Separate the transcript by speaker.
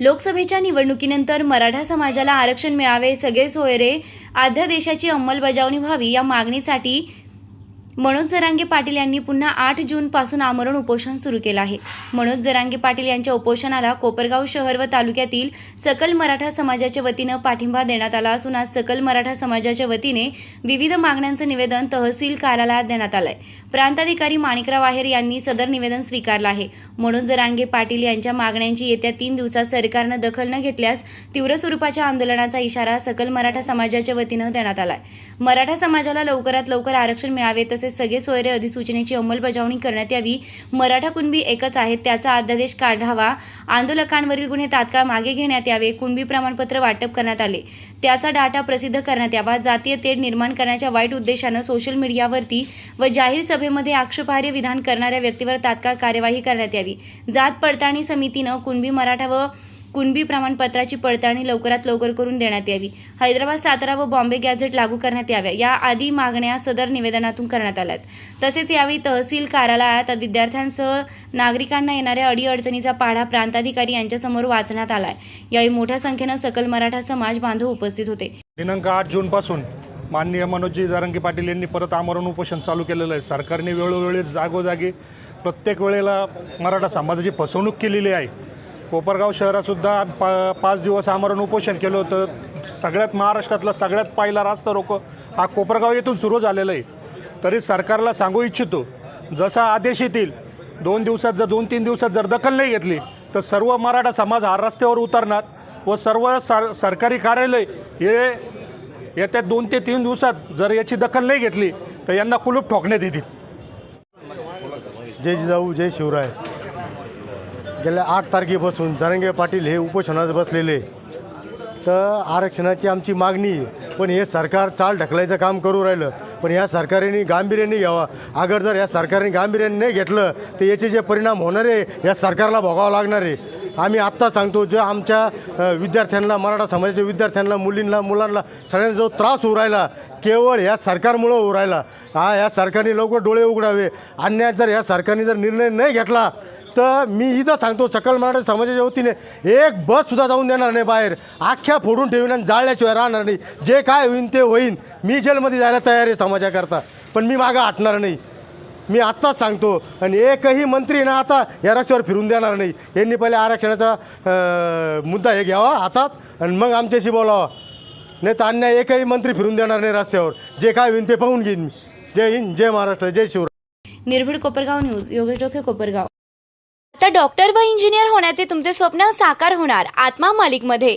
Speaker 1: लोकसभेच्या निवडणुकीनंतर मराठा समाजाला आरक्षण मिळावे सगळे सोयरे अध्यादेशाची अंमलबजावणी व्हावी या मागणीसाठी मनोज जरांगे पाटील यांनी पुन्हा आठ जूनपासून आमरण उपोषण सुरू केलं आहे. मनोज जरांगे पाटील यांच्या उपोषणाला कोपरगाव शहर व तालुक्यातील सकल मराठा समाजाच्या वतीनं पाठिंबा देण्यात आला असून आज सकल मराठा समाजाच्या वतीने विविध मागण्यांचं निवेदन तहसील कार्यालयात देण्यात आलंय. प्रांताधिकारी माणिकराव आहेर यांनी सदर निवेदन स्वीकारलं आहे. मनोज जरांगे पाटील यांच्या मागण्यांची येत्या तीन दिवसात सरकारनं दखल न घेतल्यास तीव्र स्वरूपाच्या आंदोलनाचा इशारा सकल मराठा समाजाच्या वतीनं देण्यात आलाय. मराठा समाजाला लवकरात लवकर आरक्षण मिळावे तसेच सगळे सोयरे अधिसूचनेची अंमलबजावणी करण्यात यावी. मराठा कुणबी एकच आहेत त्याचा अध्यादेश काढावा. आंदोलकांवरील गुन्हे तात्काळ मागे घेण्यात यावे कुणबी प्रमाणपत्र वाटप करण्यात आले. त्याचा डाटा प्रसिद्ध करण्यात यावा जातीय तेढ निर्माण करण्याच्या वाईट उद्देशानं सोशल मीडियावरती व जाहीर सभेमध्ये आक्षेपार्ह विधान करणाऱ्या व्यक्तीवर तात्काळ कार्यवाही करण्यात यावी. जात पडताळणी समितीनं कुणबी मराठा व कुणबी प्रमाणपत्राची पडताळणी लवकरात लवकर करून देण्यात यावी. हैदराबाद सातारा व बॉम्बे गॅझेट लागू करण्यात याव्या या आदी मागण्या सदर निवेदनातून करण्यात आल्यात. तसेच यावेळी तहसील कार्यालयात विद्यार्थ्यांसह नागरिकांना येणाऱ्या अडीअडचणीचा पाढा प्रांताधिकारी यांच्यासमोर वाचण्यात आलाय. यावेळी मोठ्या संख्येनं सकल मराठा समाज बांधव उपस्थित होते.
Speaker 2: दिनांक आठ जूनपासून माननीय मनोजी जारंगी पाटील यांनी परत आमरण उपोषण चालू केलेलं आहे. सरकारने वेळोवेळी जागोजागी प्रत्येक वेळेला मराठा समाजाची फसवणूक केलेली आहे. कोपरगाव शहरातसुद्धा पा पाच दिवस आमरण उपोषण केलं होतं. सगळ्यात महाराष्ट्रातला सगळ्यात पहिला रास्ता रोको हा कोपरगाव येथून सुरू झालेला आहे. तरी सरकारला सांगू इच्छितो जसा आदेश येतील दोन दिवसात जर दोन तीन दिवसात जर दखल नाही घेतली तर सर्व मराठा समाज हा रस्त्यावर उतरणार व सर्व सर सरकारी कार्यालय हे येत्या दोन ते तीन दिवसात जर याची दखल नाही घेतली तर यांना कुलूप ठोकण्यात येतील.
Speaker 3: जय जिजाऊ जय शिवराय. गेल्या आठ तारखेपासून जरंगे पाटील हे उपोषणात बसलेले. तर आरक्षणाची आमची मागणी पण हे सरकार चाल ढकलायचं काम करू राहिलं. पण या सरकारने गांभीर्याने घ्यावा. अगर जर या सरकारने गांभीर्याने नाही घेतलं तर याचे जे परिणाम होणार आहे या सरकारला भोगावं लागणार आहे. आम्ही आत्ता सांगतो जे आमच्या विद्यार्थ्यांना मराठा समाजाच्या विद्यार्थ्यांना मुलींना मुलांना सगळ्यांना जो त्रास होऊ राहिला केवळ या सरकारमुळं होऊ राहिला. हा या सरकारने लवकर डोळे उघडावे. अन्याय जर या सरकारने जर निर्णय नाही घेतला तर मी इथं सांगतो सकल मराठा समाजाच्या वतीने एक बससुद्धा जाऊन देणार नाही बाहेर. अख्ख्या फोडून ठेवीन आणि जाळल्याशिवाय राहणार नाही. जे काय होईन ते होईन. मी जेलमध्ये जायला तयार आहे समाजाकरता. पण मी मागं हटणार नाही. मी आत्ताच सांगतो. आणि एकही मंत्री ना आता या रस्त्यावर फिरून देणार नाही. यांनी पहिले आरक्षणाचा मुद्दा हे घ्यावा हातात आणि मग आमच्याशी बोलावा. नाही तर अन्य एकही मंत्री फिरून देणार नाही रस्त्यावर. जे काय होईन ते पाहून घेईन. जय हिंद जय महाराष्ट्र जय शिवराय.
Speaker 1: निर्भीड कोपरगाव न्यूज योगेश डोके कोपरगाव. आता डॉक्टर व इंजिनियर होण्याचे तुमचे स्वप्न साकार होणार आत्मा मालिकमध्ये.